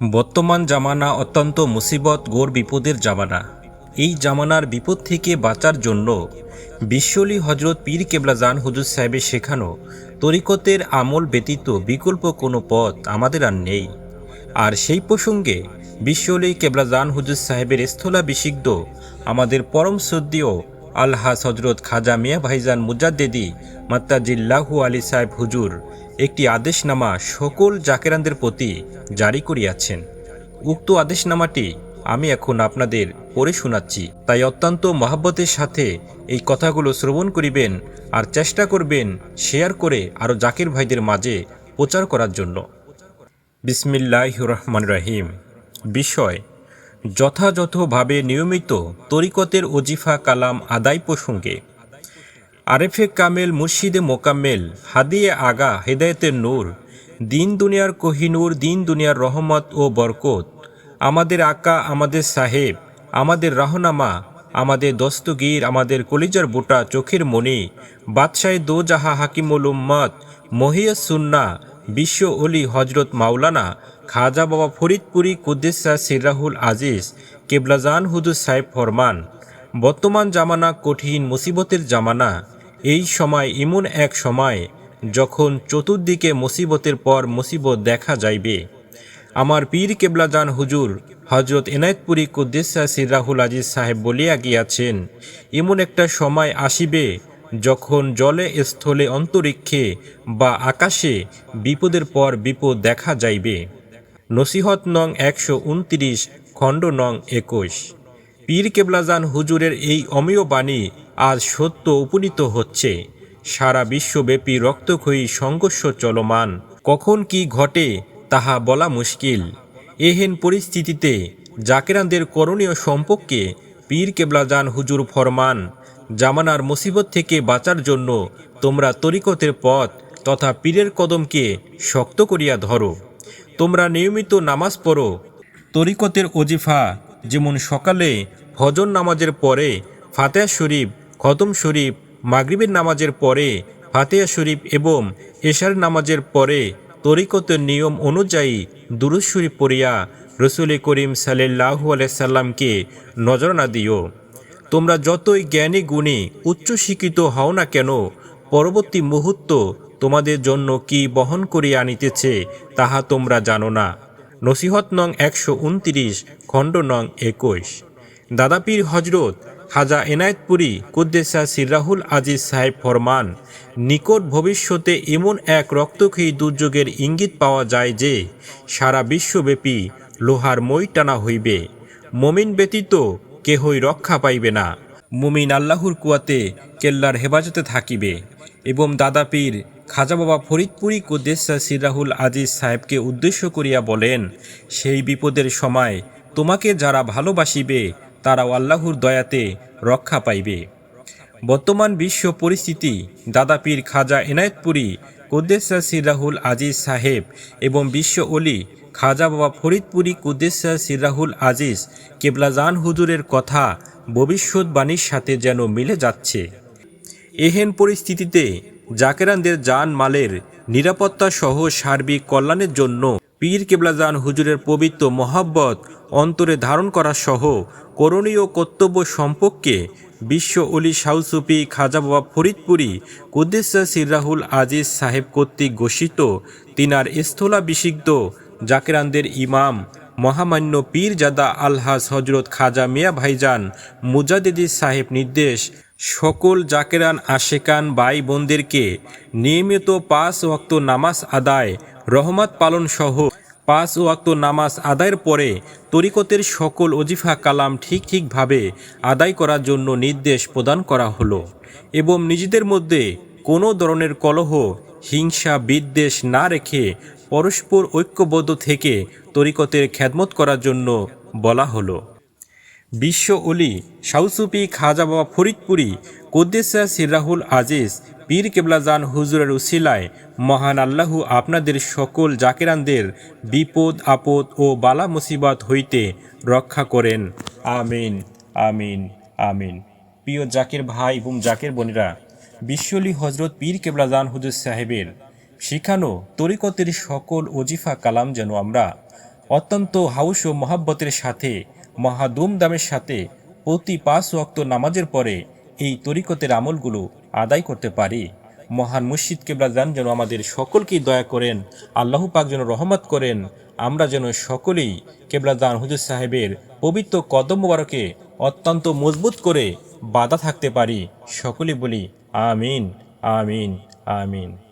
বর্তমান জামানা অত্যন্ত মুসিবত গোর বিপদের জামানা। এই জামানার বিপদ থেকে বাঁচার জন্য বিশ্বলি হজরত পীর কেবলাজান হুজুর সাহেবের শেখানো তরিকতের আমল ব্যতীত বিকল্প কোনো পথ আমাদের আর নেই। আর সেই প্রসঙ্গে বিশ্বলি কেবলাজান হুজুর সাহেবের স্থলাভিষিক্ত আমাদের পরম শ্রদ্ধেয় আল্লাহ হজরত খাজা মিয়া ভাইজান মুজাদ্দেদি মাত্তাজিল্লাহু আলী সাহেব হুজুর একটি আদেশনামা সকল জাকেরানদের প্রতি জারি করিয়াছেন। উক্ত আদেশনামাটি আমি এখন আপনাদের পড়ে শোনাচ্ছি। তাই অত্যন্ত মহাব্বতের সাথে এই কথাগুলো শ্রবণ করিবেন আর চেষ্টা করবেন শেয়ার করে আরও জাকির ভাইদের মাঝে প্রচার করার জন্য। বিসমিল্লাহ রহমান রাহিম। বিষয়, যথাযথভাবে নিয়মিত তরিকতের ওজিফা কালাম আদায় প্রসঙ্গে আরেফে কামেল মুর্শিদে মোকাম্মেল, হাদিয়ে আগা হেদায়েতের নূর, দিন দুনিয়ার কোহিনূর দিন দুনিয়ার রহমত ও বরকত। আমাদের আকা, আমাদের সাহেব, আমাদের রাহনামা, আমাদের দস্তগীর, আমাদের কলিজার বুটা, চোখের মণি, বাদশাহ দোজাহা হাকিমুল উম্মত মহিয়া সুন্না, বিশ্ব অলি হজরত মাওলানা খাজা বাবা ফরিদপুরি কুদ্দেসা সিরাহুল আজিজ, কেবলাজান হুদুর সাহেব ফরমান। বর্তমান জামানা কঠিন মুসিবতের জামানা। এই সময় এমন এক সময় যখন চতুর্দিকে মুসিবতের পর মুসিবত দেখা যাইবে। আমার পীর কেবলাজান হুজুর হজরত এনায়তপুরী কুদ্দেসা সিরাহুল আজিজ সাহেব বলিয়া গিয়াছেন, এমন একটা সময় আসিবে যখন জলে, স্থলে, অন্তরিক্ষে বা আকাশে বিপদের পর বিপদ দেখা যাইবে। নসিহত নং একশো উনত্রিশ খণ্ড নং একুশ। পীর কেবলাজান হুজুরের এই অমীয় বাণী আজ সত্য উপনীত হচ্ছে। সারা বিশ্বব্যাপী রক্তক্ষয়ী সংঘর্ষ চলমান। কখন কি ঘটে তাহা বলা মুশকিল। এহেন পরিস্থিতিতে জাকেরানদের করণীয় সম্পর্কে পীর কেবলাজান হুজুর ফরমান, জামানার মুসিবত থেকে বাঁচার জন্য তোমরা তরিকতের পথ তথা পীরের কদমকে শক্ত করিয়া ধরো। তোমরা নিয়মিত নামাজ পড়ো। তরিকতের ওজিফা, যেমন সকালে ফজর নামাজের পরে ফাতেহা শরীফ খতম শরীফ মাগরিবের নামাজের পরে, ফাতেহা শরীফ এবং এশার নামাজের পরে তরিকতের নিয়ম অনুযায়ী দুরুজ শরীফ পড়িয়া রসুল করিম সাল্লাহু আলাইসাল্লামকে নজরানা দিও। তোমরা যতই জ্ঞানী গুণী উচ্চশিক্ষিত হও না কেন, পরবর্তী মুহূর্ত তোমাদের জন্য কি বহন করিয়া আনিতেছে তাহা তোমরা জানো না। নসিহত নং একশো উনত্রিশ খণ্ড নং একুশ। দাদাপীর হজরত খাজা এনায়েতপুরী কুদ্দেসা সিরাহুল আজিজ সাহেব ফরমান, নিকট ভবিষ্যতে এমন এক রক্তক্ষয়ী দুর্যোগের ইঙ্গিত পাওয়া যায় যে, সারা বিশ্বব্যাপী লোহার মই টানা হইবে। মমিন ব্যতীত কেহই রক্ষা পাইবে না। মুমিন আল্লাহর কুয়াতে কেল্লার হেফাজতে থাকিবে এবং দাদাপীর খাজা বাবা ফরিদপুরি কুদ্দেসা সিরাহুল আজিজ সাহেবকে উদ্দেশ্য করিয়া বলেন, সেই বিপদের সময় তোমাকে যারা ভালোবাসিবে তারাও আল্লাহর দয়াতে রক্ষা পাইবে। বর্তমান বিশ্ব পরিস্থিতি দাদাপীর খাজা এনায়েতপুরি কুদ্দেসা সিরাহুল আজিজ সাহেব এবং বিশ্ব অলি খাজা বাবা ফরিদপুরি, কুদ্দেসা সিরাহুল আজিজ কেবলাজান হুজুরের কথা ভবিষ্যৎবাণীর সাথে যেন মিলে যাচ্ছে। এহেন পরিস্থিতিতে জাকেরানদের জান মালের নিরাপত্তা সহ সার্বিক কল্যাণের জন্য পীর কেবলাজান হুজুরের পবিত্র মহাব্বত অন্তরে ধারণ করা সহ করণীয় কর্তব্য সম্পর্কে বিশ্ব অলি সাউসুফি খাজা বাবা ফরিদপুরি কুদ্দেসা সিরাহুল আজিজ সাহেব কর্তৃক ঘোষিত তিনার স্থলাভিষিক্ত জাকেরানদের ইমাম মহামান্য পীরজাদা আলহাজ হজরত খাজা মিয়া ভাইজান মুজাদিদি সাহেব নির্দেশ, সকল জাকেরান, আশেকান ভাই বোনদেরকে নিয়মিত পাঁচ ওয়াক্ত নামাজ আদায় রহমত পালন সহ পাঁচ ওয়াক্ত নামাজ আদায়ের পরে তরিকতের সকল অজিফা কালাম ঠিক ঠিকভাবে আদায় করার জন্য নির্দেশ প্রদান করা হলো এবং নিজেদের মধ্যে কোনো ধরনের কলহ, হিংসা, বিদ্বেষ না রেখে পরস্পর ঐক্যবদ্ধ থেকে তরিকতের খ্যাদমত করার জন্য বলা হলো। বিশ্ব অলি সাউসুফি খাজা বাবা ফরিদপুরি, কুদ্দেসা সিরাহুল আজিজ, পীর কেবলাজান হুজুরের উসিলায় মহান আল্লাহু আপনাদের সকল জাকেরানদের বিপদ, আপদ ও বালা মুসিবত হইতে রক্ষা করেন। আমিন আমিন আমিন। প্রিয় জাকের ভাই এবং জাকের বোনেরা বিশ্বলি হজরত পীর কেবলাজান হুজুর সাহেবের শিখানো তরিকতের সকল ওজিফা কালাম যেন আমরা অত্যন্ত হাউস ও মহাব্বতের সাথে মহা ধুমধামের সাথে প্রতি পাঁচ ওয়াক্ত নামাজের পরে এই তরিকতের আমলগুলো আদায় করতে পারি। মহান মুর্শিদ কেবলা যান যেন আমাদের সকলকেই দয়া করেন, আল্লাহ পাক যেন রহমত করেন, আমরা যেন সকলেই কেবলা দান হুজুর সাহেবের পবিত্র কদম মোবারকে অত্যন্ত মজবুত করে বাধা থাকতে পারি। সকলে বলি, আমিন আমিন আমিন।